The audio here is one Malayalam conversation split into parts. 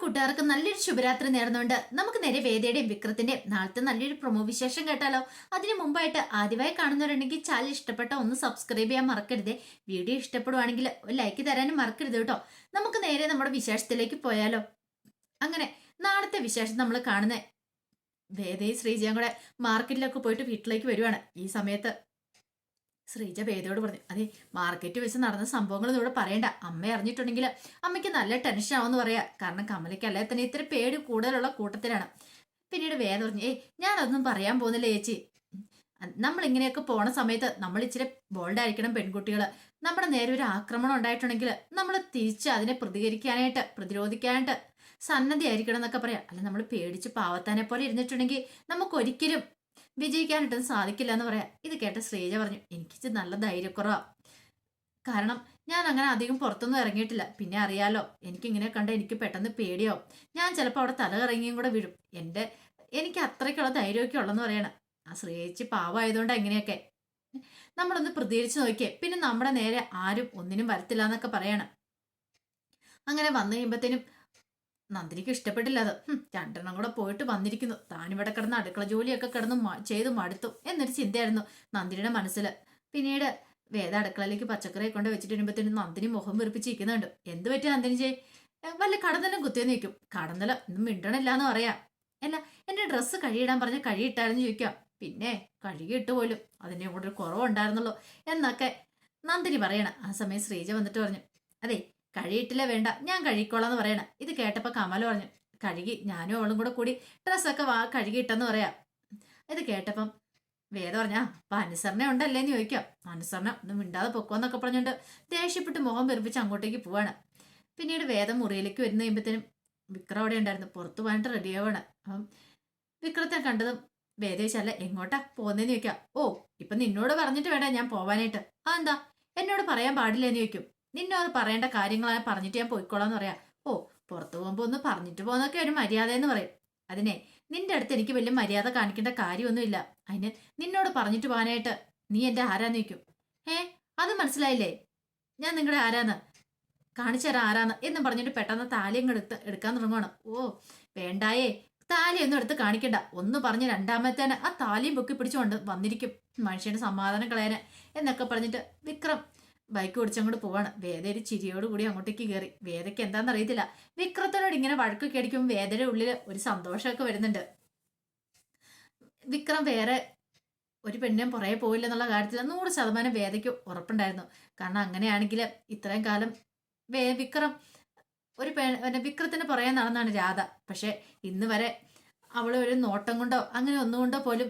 കൂട്ടുകാർക്ക് നല്ലൊരു ശുഭരാത്രി നേർന്നുകൊണ്ട് നമുക്ക് നേരെ വേദയുടെയും വിക്രത്തിന്റെയും നാളത്തെ നല്ലൊരു പ്രൊമോ വിശേഷം കേട്ടാലോ. അതിനു മുമ്പായിട്ട് ആദ്യമായി കാണുന്നവരുണ്ടെങ്കിൽ ചാനൽ ഇഷ്ടപ്പെട്ട ഒന്ന് സബ്സ്ക്രൈബ് ചെയ്യാൻ മറക്കരുതേ. വീഡിയോ ഇഷ്ടപ്പെടുവാണെങ്കിൽ ഒരു ലൈക്ക് തരാനും മറക്കരുത് കേട്ടോ. നമുക്ക് നേരെ നമ്മുടെ വിശേഷത്തിലേക്ക് പോയാലോ. അങ്ങനെ നാളത്തെ വിശേഷം നമ്മൾ കാണുന്ന വേദയും ശ്രീജയും കൂടെ മാർക്കറ്റിലൊക്കെ പോയിട്ട് വീട്ടിലേക്ക് വരുവാണ്. ഈ സമയത്ത് ശ്രീജ വേദയോട് പറഞ്ഞു അതെ മാർക്കറ്റ് വെച്ച് നടന്ന സംഭവങ്ങളൊന്നും ഇവിടെ പറയണ്ട. അമ്മ അറിഞ്ഞിട്ടുണ്ടെങ്കിൽ അമ്മയ്ക്ക് നല്ല ടെൻഷൻ ആവുമെന്ന് പറയാ. കാരണം കമലയ്ക്ക് അല്ലെ തന്നെ ഇത്ര പേടി കൂടുതലുള്ള കൂട്ടത്തിലാണ്. പിന്നീട് വേദ പറഞ്ഞു ഏയ് ഞാനതൊന്നും പറയാൻ പോകുന്നില്ല ചേച്ചി. നമ്മൾ ഇങ്ങനെയൊക്കെ പോണ സമയത്ത് നമ്മൾ ഇച്ചിരി ബോൾഡ് ആയിരിക്കണം പെൺകുട്ടികൾ നമ്മുടെ നേരെ ഒരു ആക്രമണം ഉണ്ടായിട്ടുണ്ടെങ്കിൽ നമ്മൾ തിരിച്ച് അതിനെ പ്രതികരിക്കാനായിട്ട് പ്രതിരോധിക്കാനായിട്ട് സന്നദ്ധയായിരിക്കണം എന്നൊക്കെ പറയാം. അല്ല നമ്മൾ പേടിച്ച് പാവത്താനെ പോലെ ഇരുന്നിട്ടുണ്ടെങ്കിൽ നമുക്ക് ഒരിക്കലും വിജയിക്കാനായിട്ടൊന്നും സാധിക്കില്ല എന്ന് പറയാം ഇത് കേട്ട ശ്രീജ പറഞ്ഞു എനിക്ക് നല്ല ധൈര്യക്കുറവാ. കാരണം ഞാൻ അങ്ങനെ അധികം പുറത്തൊന്നും ഇറങ്ങിയിട്ടില്ല. പിന്നെ അറിയാലോ എനിക്കിങ്ങനെ കണ്ട എനിക്ക് പെട്ടെന്ന് പേടിയാവും. ഞാൻ ചിലപ്പോൾ അവിടെ തല ഇറങ്ങിയും കൂടെ വീഴും. എന്റെ എനിക്ക് അത്രയ്ക്കുള്ള ധൈര്യമൊക്കെ ഉള്ളെന്ന് പറയണം. ആ ശ്രീയേച്ചി പാവമായതുകൊണ്ട് എങ്ങനെയൊക്കെ? നമ്മളൊന്ന് പ്രതികരിച്ച് നോക്കിയേ. പിന്നെ നമ്മുടെ നേരെ ആരും ഒന്നിനും വരത്തില്ല എന്നൊക്കെ പറയണം. അങ്ങനെ വന്നു കഴിയുമ്പോഴത്തേനും നന്ദിനിക്ക് ഇഷ്ടപ്പെട്ടില്ല അത്. രണ്ടെണ്ണം കൂടെ പോയിട്ട് വന്നിരിക്കുന്നു. താനിവിടെ കിടന്ന് അടുക്കള ജോലിയൊക്കെ കിടന്ന് ചെയ്ത് മടുത്തു. എന്നൊരു ചിന്തയായിരുന്നു നന്ദിനിയുടെ മനസ്സിൽ പിന്നീട് വേദ അടുക്കളയിലേക്ക് പച്ചക്കറി കൊണ്ട് വെച്ചിട്ട് വരുമ്പോഴത്തേനും നന്ദിനി മുഖം വെറുപ്പിച്ചിരിക്കുന്നുണ്ട്. എന്ത് പറ്റി നന്ദിനി ചെയ് വല്ല കടന്നലും കുത്തിയെന്ന് നിൽക്കും കടന്നല ഒന്നും മിണ്ടണില്ല എന്ന് പറയാം. അല്ല എന്റെ ഡ്രസ്സ് കഴിയിടാൻ പറഞ്ഞ കഴിയിട്ടായിരുന്നു ചോദിക്കാം. പിന്നെ കഴുകിയിട്ട് പോലും അതിന്റെ കൂടെ ഒരു കുറവുണ്ടായിരുന്നുള്ളൂ എന്നൊക്കെ നന്ദിനി പറയണം. ആ സമയം ശ്രീജ വന്നിട്ട് പറഞ്ഞു. അതെ കഴിയിട്ടില്ല വേണ്ട. ഞാൻ കഴിക്കോളാം കഴുകിക്കോളാന്ന് പറയണം. ഇത് കേട്ടപ്പോൾ കമല പറഞ്ഞു കഴുകി ഞാനും അവളും കൂടെ കൂടി ഡ്രസ്സൊക്കെ വാ കഴുകിയിട്ടെന്ന് പറയാം. ഇത് കേട്ടപ്പം വേദ പറഞ്ഞാ അപ്പൊ അനുസരണ ഉണ്ടല്ലേന്ന് ചോദിക്കാം. അനുസരണ ഒന്നും മിണ്ടാതെ പൊക്കോന്നൊക്കെ പറഞ്ഞുകൊണ്ട് ദേഷ്യപ്പെട്ട് മുഖം വെറുപ്പിച്ച് അങ്ങോട്ടേക്ക് പോവാണ്. പിന്നീട് വേദം മുറിയിലേക്ക് വരുന്ന കഴിയുമ്പത്തേനും വിക്രം അവിടെ ഉണ്ടായിരുന്നു. പുറത്തു പോകാനായിട്ട് റെഡി ആവാണ്. അപ്പം വിക്രത്തെ കണ്ടതും വേദ ചോദിച്ചല്ല എങ്ങോട്ടാ പോകുന്നതെന്ന് ചോദിക്കാം. ഓ ഇപ്പൊ നിന്നോട് പറഞ്ഞിട്ട് വേണ്ട ഞാൻ പോവാനായിട്ട്. ആ എന്താ എന്നോട് പറയാൻ പാടില്ല എന്ന് ചോദിക്കും. നിന്നോട് പറയേണ്ട കാര്യങ്ങളാണ് പറഞ്ഞിട്ട് ഞാൻ പോയിക്കോളാന്ന് പറയാം. ഓ പുറത്തു പോകുമ്പോ ഒന്ന് പറഞ്ഞിട്ട് പോകുന്നൊക്കെ ഒരു മര്യാദ എന്ന് പറയും. അതിനെ നിന്റെ അടുത്ത് എനിക്ക് വലിയ മര്യാദ കാണിക്കേണ്ട കാര്യമൊന്നുമില്ല. അതിന് നിന്നോട് പറഞ്ഞിട്ട് പോകാനായിട്ട് നീ എന്റെ ആരാന്ന് വയ്ക്കും ഏ അത് മനസ്സിലായില്ലേ? ഞാൻ നിങ്ങളുടെ ആരാന്ന്? കാണിച്ചു ആരാന്ന്? എന്നും പറഞ്ഞിട്ട് പെട്ടെന്ന് താലിയും എടുത്ത് എടുക്കാൻ തുടങ്ങുവാണ്. ഓ വേണ്ടായേ. താലിയൊന്നും എടുത്ത് കാണിക്കണ്ട. ഒന്ന് പറഞ്ഞ് രണ്ടാമത്തേന് ആ താലിയും പൊക്കി പിടിച്ചുകൊണ്ട് വന്നിരിക്കും. മനുഷ്യന്റെ സമാധാനം കളയാന് എന്നൊക്കെ പറഞ്ഞിട്ട് വിക്രം ബൈക്ക് ഓടിച്ചങ്ങോട്ട് പോവാണ്. വേദ ഒരു ചിരിയോട് കൂടി അങ്ങോട്ടേക്ക് കയറി വേദയ്ക്ക് എന്താണെന്ന് അറിയത്തില്ല. വിക്രത്തിനോട് ഇങ്ങനെ വഴക്കൊക്കെ അടിക്കുമ്പോൾ വേദയുടെ ഉള്ളിൽ ഒരു സന്തോഷമൊക്കെ വരുന്നുണ്ട്. വിക്രം വേറെ ഒരു പെണ്ണിനും പുറകെ പോയില്ല എന്നുള്ള കാര്യത്തിൽ നൂറ് ശതമാനം വേദയ്ക്ക് ഉറപ്പുണ്ടായിരുന്നു. കാരണം അങ്ങനെയാണെങ്കിൽ ഇത്രയും കാലം വേ വിക്രം ഒരു പെ വിക്രത്തിന് പുറകെ നടന്നാണ് രാധ. പക്ഷെ ഇന്ന് വരെ അവളെ ഒരു നോട്ടം കൊണ്ടോ അങ്ങനെ ഒന്നുകൊണ്ടോ പോലും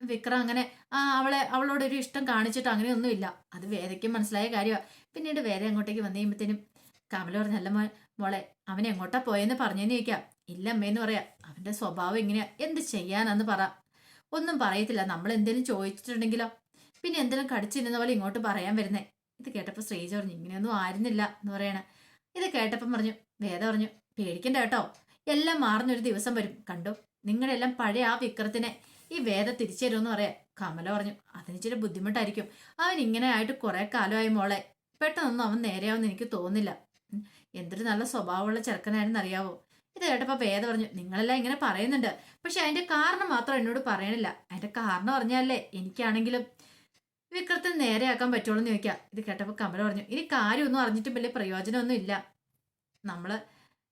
വിക്രം അങ്ങനെ അവളെ അവളോട് ഒരു ഇഷ്ടം കാണിച്ചിട്ടോ അങ്ങനെയൊന്നുമില്ല. അത് വേദയ്ക്കും മനസ്സിലായ കാര്യമാണ് പിന്നീട് വേദ അങ്ങോട്ടേക്ക് വന്നു കഴിയുമ്പോഴത്തേനും കമല പറഞ്ഞല്ല മോ മോളെ അവൻ എങ്ങോട്ടാ പോയെന്ന് പറഞ്ഞെന്ന് ചോദിക്കാം. ഇല്ല അമ്മയെന്ന് പറയാം അവന്റെ സ്വഭാവം ഇങ്ങനെയാ. എന്ത് ചെയ്യാനാന്ന് പറ. ഒന്നും പറയത്തില്ല. നമ്മൾ എന്തെങ്കിലും ചോദിച്ചിട്ടുണ്ടെങ്കിലോ? പിന്നെ എന്തെങ്കിലും കടിച്ചിരുന്ന പോലെ ഇങ്ങോട്ട് പറയാൻ വരുന്നേ. ഇത് കേട്ടപ്പോൾ ശ്രീജ പറഞ്ഞു ഇങ്ങനെയൊന്നും ആയിരുന്നില്ല എന്ന് പറയണേ. ഇത് കേട്ടപ്പം പറഞ്ഞു വേദ പറഞ്ഞു പേടിക്കണ്ട കേട്ടോ. എല്ലാം മാറുന്നൊരു ദിവസം വരും. കണ്ടു? നിങ്ങളെല്ലാം പഴയ ആ വിക്രത്തിനെ ഈ വേദ തിരിച്ചു പറയാം കമല പറഞ്ഞു അതിന് ഇച്ചിരി ബുദ്ധിമുട്ടായിരിക്കും. അവൻ ഇങ്ങനെ ആയിട്ട് കുറെ കാലമായി മോളെ. പെട്ടെന്നൊന്നും അവൻ നേരെയാവുമെന്ന് എനിക്ക് തോന്നുന്നില്ല. എന്തൊരു നല്ല സ്വഭാവമുള്ള ചെറുക്കനായിരുന്നു അറിയാവോ? ഇത് കേട്ടപ്പോ വേദ പറഞ്ഞു നിങ്ങളെല്ലാം ഇങ്ങനെ പറയുന്നുണ്ട്. പക്ഷെ അതിന്റെ കാരണം മാത്രം എന്നോട് പറയണില്ല. അതിന്റെ കാരണം പറഞ്ഞാലേ എനിക്കാണെങ്കിലും വിക്രത്തിന് നേരെയാക്കാൻ പറ്റുള്ളൂ എന്ന് ചോദിക്കാം. ഇത് കേട്ടപ്പോ കമല പറഞ്ഞു ഇനി കാര്യമൊന്നും അറിഞ്ഞിട്ടും വലിയ പ്രയോജനമൊന്നും ഇല്ല. നമ്മൾ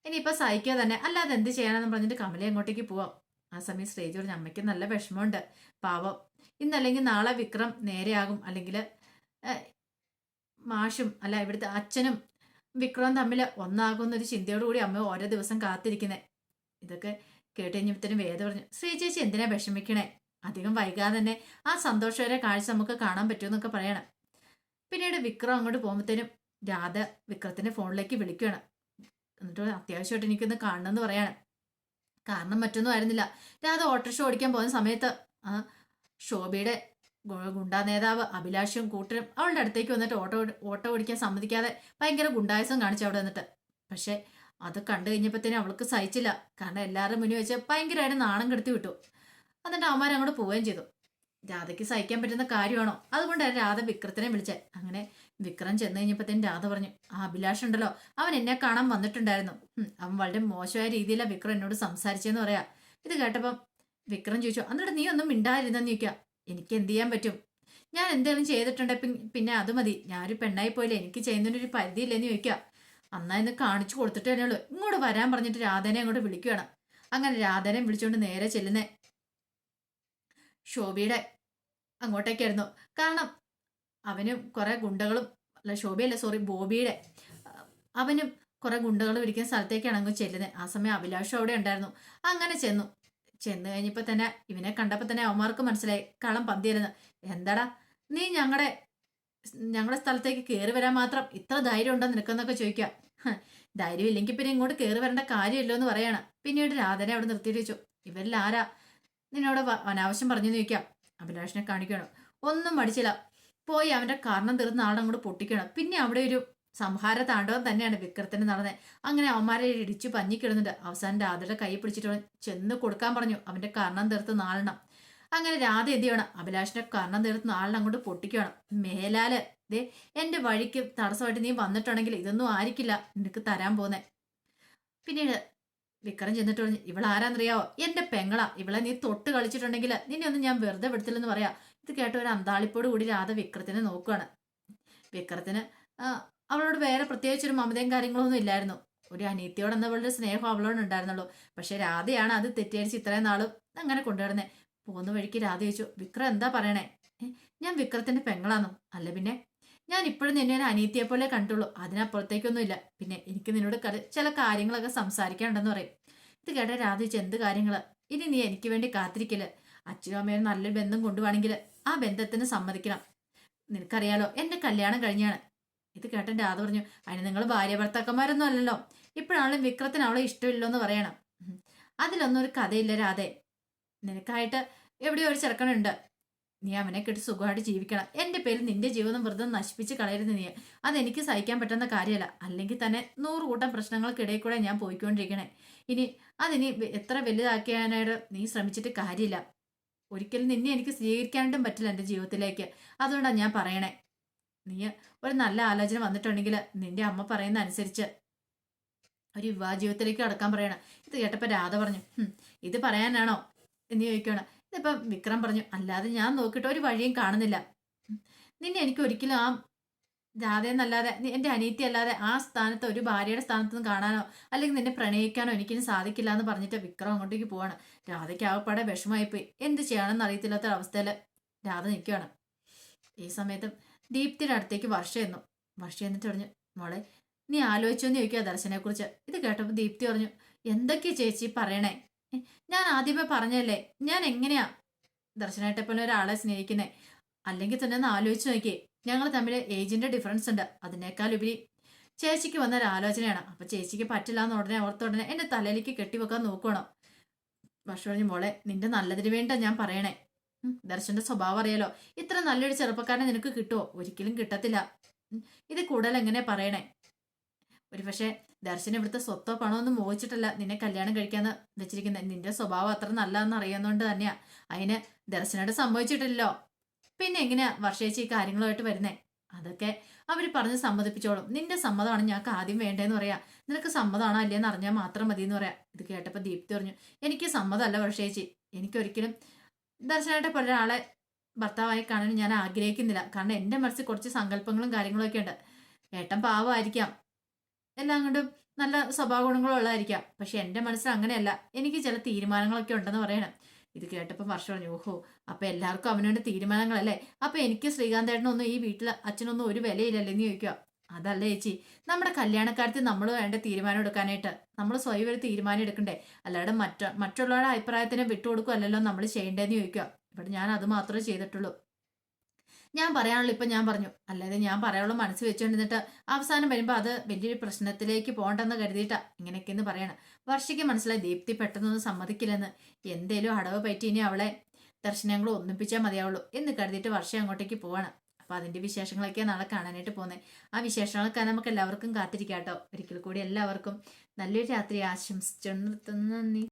ഇനിയിപ്പോ സഹിക്കുക തന്നെ അല്ലാതെ എന്ത് ചെയ്യാനെന്ന് പറഞ്ഞിട്ട് കമല അങ്ങോട്ടേക്ക് പോവാം. ആ സമയം ശ്രീജി പറഞ്ഞു അമ്മയ്ക്ക് നല്ല വിഷമമുണ്ട്. പാവം. ഇന്നല്ലെങ്കിൽ നാളെ വിക്രം നേരെയാകും. അല്ലെങ്കിൽ മാഷും അല്ല ഇവിടുത്തെ അച്ഛനും വിക്രം തമ്മിൽ ഒന്നാകുന്ന ഒരു ചിന്തയോടുകൂടി അമ്മ ഓരോ ദിവസം കാത്തിരിക്കുന്നത് ഇതൊക്കെ കേട്ട് കഴിഞ്ഞപ്പോഴത്തേനും വേദ പറഞ്ഞു ശ്രീ ചേച്ചി എന്തിനാ വിഷമിക്കണേ? അധികം വൈകാതെ തന്നെ ആ സന്തോഷകര കാഴ്ച നമുക്ക് കാണാൻ പറ്റുമെന്നൊക്കെ പറയണം. പിന്നീട് വിക്രം അങ്ങോട്ട് പോകുമ്പോഴത്തേനും രാധ വിക്രത്തിന്റെ ഫോണിലേക്ക് വിളിക്കുകയാണ്. എന്നിട്ട് അത്യാവശ്യമായിട്ട് എനിക്കൊന്ന് കാണണമെന്ന് പറയാണ്. കാരണം മറ്റൊന്നും ആയിരുന്നില്ല. രാധ ഓട്ടോറിക്ഷ ഓടിക്കാൻ പോകുന്ന സമയത്ത് ശോഭയുടെ ഗുണ്ടാ നേതാവ് അഭിലാഷും കൂട്ടരും അവളുടെ അടുത്തേക്ക് വന്നിട്ട് ഓട്ടോ ഓട്ടോ ഓടിക്കാൻ സമ്മതിക്കാതെ ഭയങ്കര ഗുണ്ടായസം കാണിച്ചു അവിടെ വന്നിട്ട്. പക്ഷെ അത് കണ്ടു കഴിഞ്ഞപ്പോഴത്തേനും അവൾക്ക് സഹിച്ചില്ല. കാരണം എല്ലാവരുടെ മുന്നിൽ വെച്ച് ഭയങ്കരമായിട്ട് നാണം കെടുത്തി വിട്ടു. എന്നിട്ട് അങ്ങോട്ട് പോവുകയും ചെയ്തു. രാധയ്ക്ക് സഹിക്കാൻ പറ്റുന്ന കാര്യമാണോ? അതുകൊണ്ടാണ് രാധ വിക്രത്തിനെ വിളിച്ചത് അങ്ങനെ വിക്രം ചെന്ന് കഴിഞ്ഞപ്പോഴത്തേനും രാധ പറഞ്ഞു ആ അഭിലാഷ് ഉണ്ടല്ലോ അവൻ എന്നെ കാണാൻ വന്നിട്ടുണ്ടായിരുന്നു. അവൻ വളരെ മോശമായ രീതിയിലാണ് വിക്രം എന്നോട് സംസാരിച്ചെന്ന് പറയാ. ഇത് കേട്ടപ്പം വിക്രം ചോദിച്ചു എന്നിട്ട് നീ ഒന്നും മിണ്ടാതിരുന്നെന്ന് ചോദിക്കുക എനിക്ക് എന്ത് ചെയ്യാൻ പറ്റും? ഞാൻ എന്തെങ്കിലും ചെയ്തിട്ടുണ്ടെ പിന്നെ അത് മതി. ഞാനൊരു പെണ്ണായി പോയില്ല. എനിക്ക് ചെയ്യുന്നതിനൊരു പരിധിയില്ലെന്ന് ചോദിക്കുക അന്നാ ഇന്ന് കാണിച്ചു കൊടുത്തിട്ടേ ഉള്ളൂ. ഇങ്ങോട്ട് വരാൻ പറഞ്ഞിട്ട് രാധനെ അങ്ങോട്ട് വിളിക്കുകയാണ് അങ്ങനെ രാധനെ വിളിച്ചുകൊണ്ട് നേരെ ചെല്ലുന്നേ. ശോഭയുടെ അങ്ങോട്ടേക്കായിരുന്നു. കാരണം അവന് കുറെ ഗുണ്ടകളും അല്ല ശോഭയല്ല സോറി ബോബിയുടെ അവനും കുറെ ഗുണ്ടകൾ ഇരിക്കുന്ന സ്ഥലത്തേക്കാണ് അങ്ങ് ചെല്ലുന്നത് ആ സമയം അഭിലാഷം അവിടെ ഉണ്ടായിരുന്നു. അങ്ങനെ ചെന്നു. ചെന്ന് കഴിഞ്ഞപ്പോൾ തന്നെ ഇവനെ കണ്ടപ്പോൾ തന്നെ അവന്മാർക്ക് മനസ്സിലായി. കളം പന്തിയിരുന്ന് എന്താടാ നീ ഞങ്ങളുടെ ഞങ്ങളുടെ സ്ഥലത്തേക്ക് കയറി വരാൻ മാത്രം ഇത്ര ധൈര്യം ഉണ്ടോ നിനക്കെന്നൊക്കെ ചോദിക്കാം. ധൈര്യം ഇല്ലെങ്കിൽ പിന്നെ ഇങ്ങോട്ട് കയറി വരേണ്ട കാര്യമില്ലോ എന്ന് പറയാണ്. പിന്നീട് രാധനെ അവിടെ നിർത്തിയിട്ട് ചോദിച്ചു. ഇവരിൽ ആരാ? നിന്നോട് അനാവശ്യം പറഞ്ഞു ചോദിക്കാം. അഭിലാഷിനെ കാണിക്കണം. ഒന്നും മടിച്ചില്ല പോയി അവന്റെ കാരണം തീർന്ന ആളെ അങ്ങോട്ട് പൊട്ടിക്കണം. പിന്നെ അവിടെ ഒരു സംഹാര താണ്ഡവം തന്നെയാണ് വിക്രത്തിന് നടന്നത് അങ്ങനെ അവന്മാരെ ഇടിച്ചു പഞ്ഞിക്കിടുന്നുണ്ട് അവസാനം രാധയുടെ കൈ പിടിച്ചിട്ട് ചെന്ന് കൊടുക്കാൻ പറഞ്ഞു. അവന്റെ കാരണം തീർത്ത് നാളണം അങ്ങനെ രാധ എന്ത് ചെയ്യണം? അഭിലാഷിന്റെ കാരണം തീർത്ത് നാളിനെ അങ്ങോട്ട് പൊട്ടിക്കണം. മേലാൽ ദേ എന്റെ വഴിക്ക് തടസ്സമായിട്ട് നീ വന്നിട്ടുണ്ടെങ്കിൽ ഇതൊന്നും ആയിരിക്കില്ല നിനക്ക് തരാൻ പോന്നെ. പിന്നീട് വിക്രം ചെന്നിട്ട് പറഞ്ഞു ഇവളാരാന്നറിയാവോ? എന്റെ പെങ്ങള. ഇവളെ നീ തൊട്ട് കളിച്ചിട്ടുണ്ടെങ്കിൽ നിന്നെ ഒന്നും ഞാൻ വെറുതെ വിടത്തില്ലെന്ന് പറയാ. ഇത് കേട്ട ഒരു അന്താളിപ്പോട് കൂടി രാധ വിക്രത്തിനെ നോക്കുകയാണ് വിക്രത്തിന് അവളോട് വേറെ പ്രത്യേകിച്ച് ഒരു മമതയും കാര്യങ്ങളൊന്നും ഇല്ലായിരുന്നു. ഒരു അനീത്തിയോട് എന്നവളുടെ സ്നേഹം അവളോട് ഉണ്ടായിരുന്നുള്ളൂ. പക്ഷെ രാധയാണ് അത് തെറ്റിദ്ധരിച്ച് ഇത്രയും നാളും അങ്ങനെ കൊണ്ടുവരുന്നത് പോകുന്ന വഴിക്ക് രാധ ചോദിച്ചു വിക്രം എന്താ പറയണേ? ഞാൻ വിക്രത്തിന്റെ പെങ്ങളാന്നു. അല്ല പിന്നെ ഞാൻ ഇപ്പോഴും നിന്നെ അനീത്തിയെ പോലെ കണ്ടുള്ളൂ. അതിനപ്പുറത്തേക്കൊന്നും ഇല്ല പിന്നെ എനിക്ക് നിന്നോട് ചില കാര്യങ്ങളൊക്കെ സംസാരിക്കാനുണ്ടെന്ന് പറയും. ഇത് കേട്ട രാധ ചോദിച്ചു എന്ത് കാര്യങ്ങൾ ഇനി നീ എനിക്ക് വേണ്ടി കാത്തിരിക്കൽ. അച്ഛനും അമ്മയും നല്ലൊരു ബന്ധം കൊണ്ടുവാണെങ്കിൽ ആ ബന്ധത്തിന് സമ്മതിക്കണം. നിനക്കറിയാലോ എന്റെ കല്യാണം കഴിഞ്ഞാണ്. ഇത് കേട്ടൻ രാധ പറഞ്ഞു അതിന് നിങ്ങൾ ഭാര്യ ഭർത്താക്കന്മാരൊന്നും അല്ലല്ലോ. ഇപ്പോഴാണെങ്കിലും വിക്രത്തിന് അവളെ ഇഷ്ടമില്ലോ എന്ന് പറയണം. അതിലൊന്നും ഒരു കഥയില്ല രാധേ. നിനക്കായിട്ട് എവിടെയോ ഒരു ചെറുക്കനുണ്ട്. നീ അവനെ കെട്ടി സുഖമായിട്ട് ജീവിക്കണം. എന്റെ പേരിൽ നിന്റെ ജീവിതം വെറുതെ നശിപ്പിച്ച് കളയരുത് നീ. അതെനിക്ക് സഹിക്കാൻ പറ്റുന്ന കാര്യമല്ല. അല്ലെങ്കിൽ തന്നെ നൂറ് കൂട്ടം പ്രശ്നങ്ങൾക്കിടയിൽ കൂടെ ഞാൻ പോയിക്കൊണ്ടിരിക്കണേ. ഇനി അതിനി എത്ര വലുതാക്കിയാനായിട്ട് നീ ശ്രമിച്ചിട്ട് കാര്യമില്ല. ഒരിക്കലും നിന്നെ എനിക്ക് സ്വീകരിക്കാനായിട്ടും പറ്റില്ല എന്റെ ജീവിതത്തിലേക്ക്. അതുകൊണ്ടാണ് ഞാൻ പറയണേ. നീ ഒരു നല്ല ആലോചന വന്നിട്ടുണ്ടെങ്കിൽ നിന്റെ അമ്മ പറയുന്ന അനുസരിച്ച് ഒരു വിവാഹ ജീവിതത്തിലേക്ക് കടക്കാൻ പറയണം. ഇത് കേട്ടപ്പോൾ രാധ പറഞ്ഞു ഇത് പറയാനാണോ? എന്ന് ചോദിക്കണം ഇതിപ്പം വിക്രം പറഞ്ഞു അല്ലാതെ ഞാൻ നോക്കിയിട്ട് ഒരു വഴിയും കാണുന്നില്ല. നിന്നെ എനിക്ക് ഒരിക്കലും ആ ജാതയെന്നല്ലാതെ എന്റെ അനീത്തി അല്ലാതെ ആ സ്ഥാനത്ത് ഒരു ഭാര്യയുടെ സ്ഥാനത്തൊന്നും കാണാനോ അല്ലെങ്കിൽ നിന്നെ പ്രണയിക്കാനോ എനിക്കിനി സാധിക്കില്ല എന്ന് പറഞ്ഞിട്ട് വിക്രം അങ്ങോട്ടേക്ക് പോവാണ്. രാധയ്ക്ക് ആകപ്പാടെ വിഷമമായിപ്പോയി. എന്ത് ചെയ്യണമെന്ന് അറിയത്തില്ലാത്ത അവസ്ഥയിൽ രാധ നിൽക്കുകയാണ്. ഈ സമയത്ത് ദീപ്തിയുടെ അടുത്തേക്ക് വർഷ എന്നു വർഷ എന്നിട്ട് പറഞ്ഞു മോളെ നീ ആലോചിച്ചോന്ന് ചോദിക്കുക ദർശനെ കുറിച്ച് ഇത് കേട്ടപ്പോൾ ദീപ്തി പറഞ്ഞു എന്തൊക്കെയാ ചേച്ചി പറയണേ? "ഏ, ഞാൻ ആദ്യമേ പറഞ്ഞല്ലേ ഞാൻ എങ്ങനെയാ ദർശനായിട്ടെ പോലെ ഒരാളെ സ്നേഹിക്കുന്നേ? അല്ലെങ്കിൽ തന്നെ ഒന്ന് ആലോചിച്ച് നോക്കിയേ ഞങ്ങൾ തമ്മിൽ ഏജിന്റെ ഡിഫറൻസ് ഉണ്ട്. അതിനേക്കാൾ ഉപരി ചേച്ചിക്ക് വന്നൊരു ആലോചനയാണ്. അപ്പൊ ചേച്ചിക്ക് പറ്റില്ല എന്ന് ഉടനെ ഓർത്ത ഉടനെ എന്റെ തലയിലേക്ക് കെട്ടിവെക്കാൻ നോക്കണം പക്ഷെ പറഞ്ഞു മോളെ നിന്റെ നല്ലതിന് വേണ്ട ഞാൻ പറയണേ. ദർശന്റെ സ്വഭാവം അറിയാലോ. ഇത്ര നല്ലൊരു ചെറുപ്പക്കാരനെ നിനക്ക് കിട്ടുമോ ഒരിക്കലും കിട്ടത്തില്ല. ഇത് കൂടുതൽ എങ്ങനെ പറയണേ? ഒരു പക്ഷേ ദർശൻ ഇവിടുത്തെ സ്വത്തോ പണോ ഒന്നും മോഹിച്ചിട്ടല്ല നിന്നെ കല്യാണം കഴിക്കാന്ന് വെച്ചിരിക്കുന്നത് നിന്റെ സ്വഭാവം അത്ര നല്ലതെന്ന് അറിയാവുന്നതുകൊണ്ട് തന്നെയാ. അതിന് ദർശനോട് സംഭവിച്ചിട്ടില്ലല്ലോ പിന്നെ എങ്ങനെയാ വർഷേച്ചി ഈ കാര്യങ്ങളുമായിട്ട് വരുന്നേ? അതൊക്കെ അവർ പറഞ്ഞ് സമ്മതിപ്പിച്ചോളും. നിന്റെ സമ്മതമാണ് ഞങ്ങൾക്ക് ആദ്യം വേണ്ടതെന്ന് പറയാ. നിനക്ക് സമ്മതമാണോ അല്ലേന്ന് അറിഞ്ഞാൽ മാത്രം മതി എന്ന് പറയാ. ഇത് കേട്ടപ്പോൾ ദീപ്തി പറഞ്ഞു എനിക്ക് സമ്മതമല്ല വർഷേച്ചി. എനിക്കൊരിക്കലും ദർശനമായിട്ട് പല ഒരാളെ ഭർത്താവായി കാണാൻ ഞാൻ ആഗ്രഹിക്കുന്നില്ല. കാരണം എന്റെ മനസ്സിൽ കുറച്ച് സങ്കല്പങ്ങളും കാര്യങ്ങളും ഒക്കെ ഉണ്ട് ഏട്ടൻ പാവമായിരിക്കാം. എല്ലാം കൊണ്ടും നല്ല സ്വഭാവ ഗുണങ്ങളും ഉള്ളതായിരിക്കാം പക്ഷെ എന്റെ മനസ്സിൽ അങ്ങനെയല്ല. എനിക്ക് ചില തീരുമാനങ്ങളൊക്കെ ഉണ്ടെന്ന് പറയണം. ഇത് കേട്ടപ്പോൾ വർഷം പറഞ്ഞു ഓഹോ അപ്പൊ എല്ലാവർക്കും അവനവന്റെ തീരുമാനങ്ങളല്ലേ? അപ്പൊ എനിക്ക് ശ്രീകാന്തേട്ടനൊന്നും ഈ വീട്ടിൽ അച്ഛനൊന്നും ഒരു വിലയില്ലല്ലേ? എന്ന് ചോദിക്കുക. അതല്ല ചേച്ചി നമ്മുടെ കല്യാണക്കാര്യത്തിൽ നമ്മൾ വേണ്ട തീരുമാനം എടുക്കാനായിട്ട്. നമ്മൾ സ്വയം ഒരു തീരുമാനം എടുക്കണ്ടേ? അല്ലാതെ മറ്റ മറ്റുള്ളവരുടെ അഭിപ്രായത്തിനെ വിട്ടുകൊടുക്കുകയല്ലല്ലോ നമ്മൾ ചെയ്യേണ്ടതെന്ന് ചോദിക്കുക. ഇവിടെ ഞാൻ അത് മാത്രമേ ചെയ്തിട്ടുള്ളൂ. ഞാൻ പറയാനുള്ളൂ ഇപ്പം ഞാൻ പറഞ്ഞു. അല്ലാതെ ഞാൻ പറയാനുള്ള മനസ്സ് വെച്ചുകൊണ്ടിരുന്നിട്ട് അവസാനം വരുമ്പോൾ അത് വലിയൊരു പ്രശ്നത്തിലേക്ക് പോകണ്ടെന്ന് കരുതിയിട്ടാ ഇങ്ങനെയൊക്കെയെന്ന് പറയണം. വർഷയ്ക്ക് മനസ്സിലായി ദീപ്തി പെട്ടെന്നൊന്നും സമ്മതിക്കില്ലെന്ന്. എന്തേലും അടവ് പറ്റി ഇനി അവളെ ദർശനങ്ങളും ഒന്നിപ്പിച്ചാൽ മതിയാവുള്ളൂ എന്ന് കരുതിയിട്ട് വർഷം അങ്ങോട്ടേക്ക് പോവാണ്. അപ്പോൾ അതിന്റെ വിശേഷങ്ങളൊക്കെ നാളെ കാണാനായിട്ട് പോകുന്നത് ആ വിശേഷങ്ങളൊക്കെ നമുക്ക് എല്ലാവർക്കും കാത്തിരിക്കാം കേട്ടോ. ഒരിക്കൽ കൂടി എല്ലാവർക്കും നല്ലൊരു രാത്രി ആശംസിച്ചു നിർത്തുന്നു. നന്ദി.